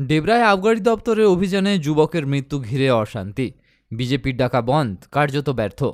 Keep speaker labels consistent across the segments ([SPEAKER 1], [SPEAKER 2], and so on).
[SPEAKER 1] ডেবরায় আবগারি দপ্তরের অভিযানে যুবকের মৃত্যু ঘিরে অশান্তি। বিজেপির ডাকা বন্ধ, কার্যত ব্যর্থ।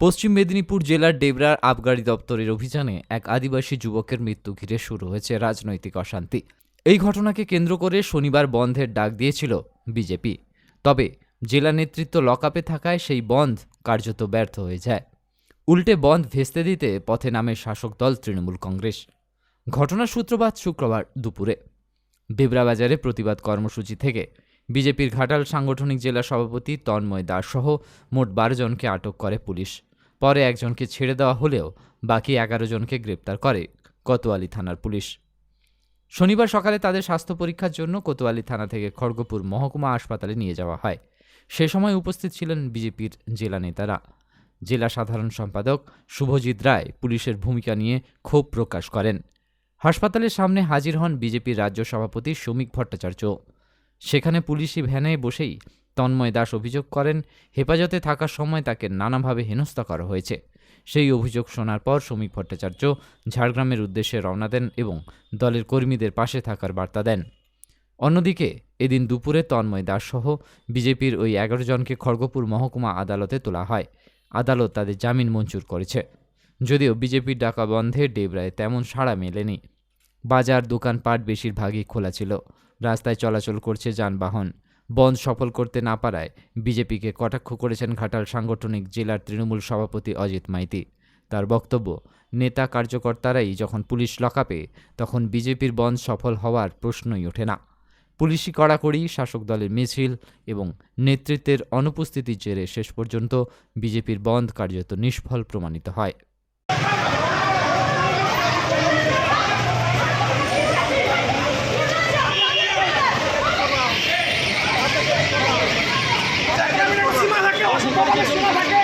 [SPEAKER 1] পশ্চিম মেদিনীপুর জেলার ডেবরার আবগারি দপ্তরের অভিযানে এক আদিবাসী যুবকের মৃত্যু ঘিরে শুরু হয়েছে রাজনৈতিক অশান্তি। এই ঘটনাকে কেন্দ্র করে শনিবার বন্ধের ডাক দিয়েছিল বিজেপি। তবে জেলা নেতৃত্ব লকআপে থাকায় সেই বন্ধ কার্যত ব্যর্থ হয়ে যায়। উল্টে বন্ধ ভেস্তে দিতে পথে নামে শাসক দল তৃণমূল কংগ্রেস। ঘটনার সূত্রপাত শুক্রবার দুপুরে। ডেবরাবাজারে প্রতিবাদ কর্মসূচি থেকে। বিজেপির ঘাটাল সাংগঠনিক জেলা সভাপতি তন্ময় দাস সহ মোট বারো জনকে আটক করে পুলিশ। পরে একজনকে ছেড়ে দেওয়া হলেও বাকি এগারো জনকে গ্রেপ্তার করে কোতোয়ালি থানার পুলিশ। শনিবার সকালে তাদের স্বাস্থ্য পরীক্ষার জন্য কোতোয়ালি থানা থেকে খড়গপুর মহকুমা হাসপাতালে নিয়ে যাওয়া হয়। সে সময় উপস্থিত ছিলেন বিজেপির জেলা নেতারা। জেলা সাধারণ সম্পাদক শুভজিৎ রায় পুলিশের ভূমিকা নিয়ে ক্ষোভ প্রকাশ করেন। হাসপাতালের সামনে হাজির হন বিজেপির রাজ্য সভাপতি শ্রমিক ভট্টাচার্য। সেখানে পুলিশি ভ্যানে বসেই তন্ময় দাস অভিযোগ করেন, হেফাজতে থাকার সময় তাকে নানাভাবে হেনস্থা করা হয়েছে। সেই অভিযোগ শোনার পর শ্রমিক ভট্টাচার্য ঝাড়গ্রামের উদ্দেশ্যে রওনা দেন এবং দলের কর্মীদের পাশে থাকার বার্তা দেন। অন্যদিকে, এদিন দুপুরে তন্ময় দাস সহ বিজেপির ওই এগারো জনকে খড়গপুর মহকুমা আদালতে তোলা হয়। আদালত তাদের জামিন মঞ্জুর করেছে। যদিও বিজেপির ডাকা বন্ধে ডেবরায় তেমন সাড়া মেলেনি। বাজার, দোকানপাট বেশিরভাগই খোলা ছিল। রাস্তায় চলাচল করছে যানবাহন। বন্ধ সফল করতে না পারায় বিজেপিকে কটাক্ষ করেছেন ঘাটাল সাংগঠনিক জেলার তৃণমূল সভাপতি অজিত মাইতি। তার বক্তব্য, নেতা কার্যকর্তারাই যখন পুলিশ লকাপে তখন বিজেপির বন্ধ সফল হওয়ার প্রশ্নই ওঠে না। পুলিশি কড়াকড়ি, শাসক দলের মিছিল এবং নেতৃত্বের অনুপস্থিতির জেরে শেষ পর্যন্ত বিজেপির বন্ধ কার্যত নিষ্ফল প্রমাণিত হয়
[SPEAKER 2] সীমা থাকে অসুবিধা সীমা থাকে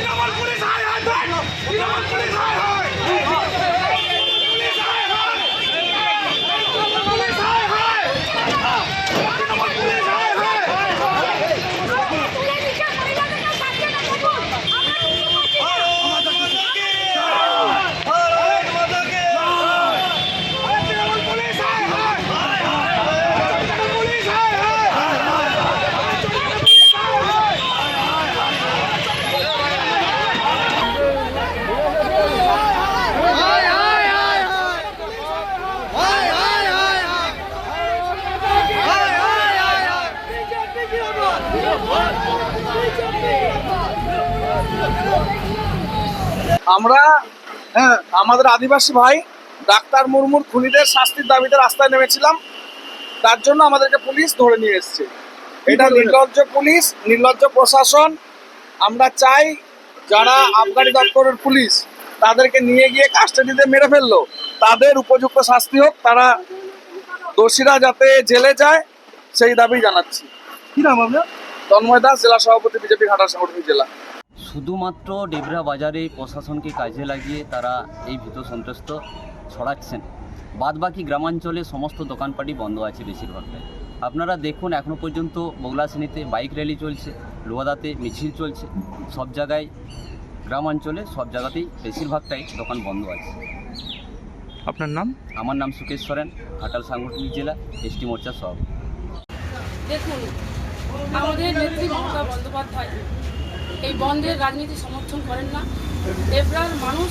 [SPEAKER 2] তৃণমূল পুলিশ হায় হায় ধর তৃণমূল পুলিশ হায় হায় পুলিশ হায় হায় পুলিশ হায় হায় তৃণমূল পুলিশ হায় হায় তৃণমূল পুলিশ হায় হায় তৃণমূল পুলিশ হায় হায় তৃণমূল পুলিশ হায় হায়
[SPEAKER 3] আমরা হ্যাঁ আমাদের আদিবাসী ভাই ডাক্তার মুর্মুর খুনিদের শাস্তির দাবিতে রাস্তায় নেমেছিলাম। তার জন্য আমাদেরকে পুলিশ ধরে নিয়ে এসছে। এটা নির্লজ্জ পুলিশ নির্লজ্জ প্রশাসন। আমরা চাই যারা আবগারি দপ্তরের পুলিশ তাদেরকে নিয়ে গিয়ে কাস্টাডিতে মেরে ফেলল। তাদের উপযুক্ত শাস্তি হোক তারা দোষীরা যাতে জেলে যায় সেই দাবি জানাচ্ছি। কি নাম আপনার? তন্ময় দাস জেলা সভাপতি বিজেপি ঘাটা সাংগঠনিক জেলা।
[SPEAKER 4] শুধুমাত্র ডেবরা বাজারে প্রশাসনকে কাজে লাগিয়ে তারা এই ভীত সন্ত্রস্ত ছড়াচ্ছেন। বাদবাকি গ্রামাঞ্চলে সমস্ত দোকানপাটি বন্ধ আছে বেশিরভাগটাই। আপনারা দেখুন এখনও পর্যন্ত বগলাশ্রেণীতে বাইক র্যালি চলছে লোহাদাতে মিছিল চলছে। সব জায়গায় গ্রামাঞ্চলে সব জায়গাতেই বেশিরভাগটাই দোকান বন্ধ আছে।
[SPEAKER 5] আপনার নাম?
[SPEAKER 4] আমার নাম সুকেশ সরেন ঘাটাল সাংগঠনিক জেলা এসটি মোর্চার সভাপতি।
[SPEAKER 6] দেখুন আমাদের নেত্রী মমতা বন্দ্যোপাধ্যায় এই বন্ধের রাজনীতি সমর্থন করেন না। দেবরার মানুষ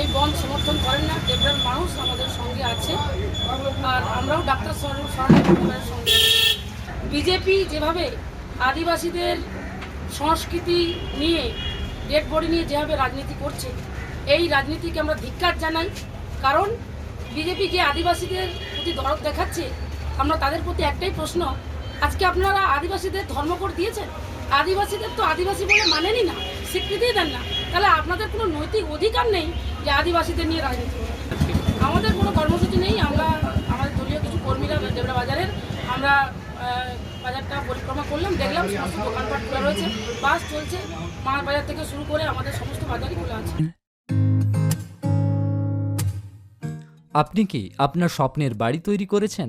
[SPEAKER 6] এই বন্ধ সমর্থন করেন না। দেবরার মানুষ আমাদের সঙ্গে আছে। আর আমরাও ডাক্তার পরিবারের সঙ্গে বিজেপি যেভাবে আদিবাসীদের সংস্কৃতি নিয়ে ডেড বডি নিয়ে যেভাবে রাজনীতি করছে, এই রাজনীতিকে আমরা ধিক্কার জানাই। কারণ বিজেপি যে আদিবাসীদের প্রতি দরদ দেখাচ্ছে, আমরা তাদের প্রতি একটাই প্রশ্ন আজকে আপনারা আদিবাসীদের ধর্মকোড দিয়েছেন? আদিবাসীদের তো আদিবাসী বলে মানেনই না, স্বীকৃতিই দেন না। তাহলে আপনাদের কোনো নৈতিক অধিকার নেই যে আদিবাসীদের নিয়ে রাজনীতি আমাদের কোনো কর্মসূচি নেই, আমরা, আমাদের দলীয় কিছু কর্মীরা দেবরা বাজারের, আমরা বাজারটা পরিক্রমা করলাম, দেখলাম সমস্ত দোকানপাট খোলা রয়েছে, বাস চলছে মাছ বাজার থেকে শুরু করে আমাদের সমস্ত বাজারই খোলা আছে।
[SPEAKER 1] আপনি কি আপনার স্বপ্নের বাড়ি তৈরি করেছেন?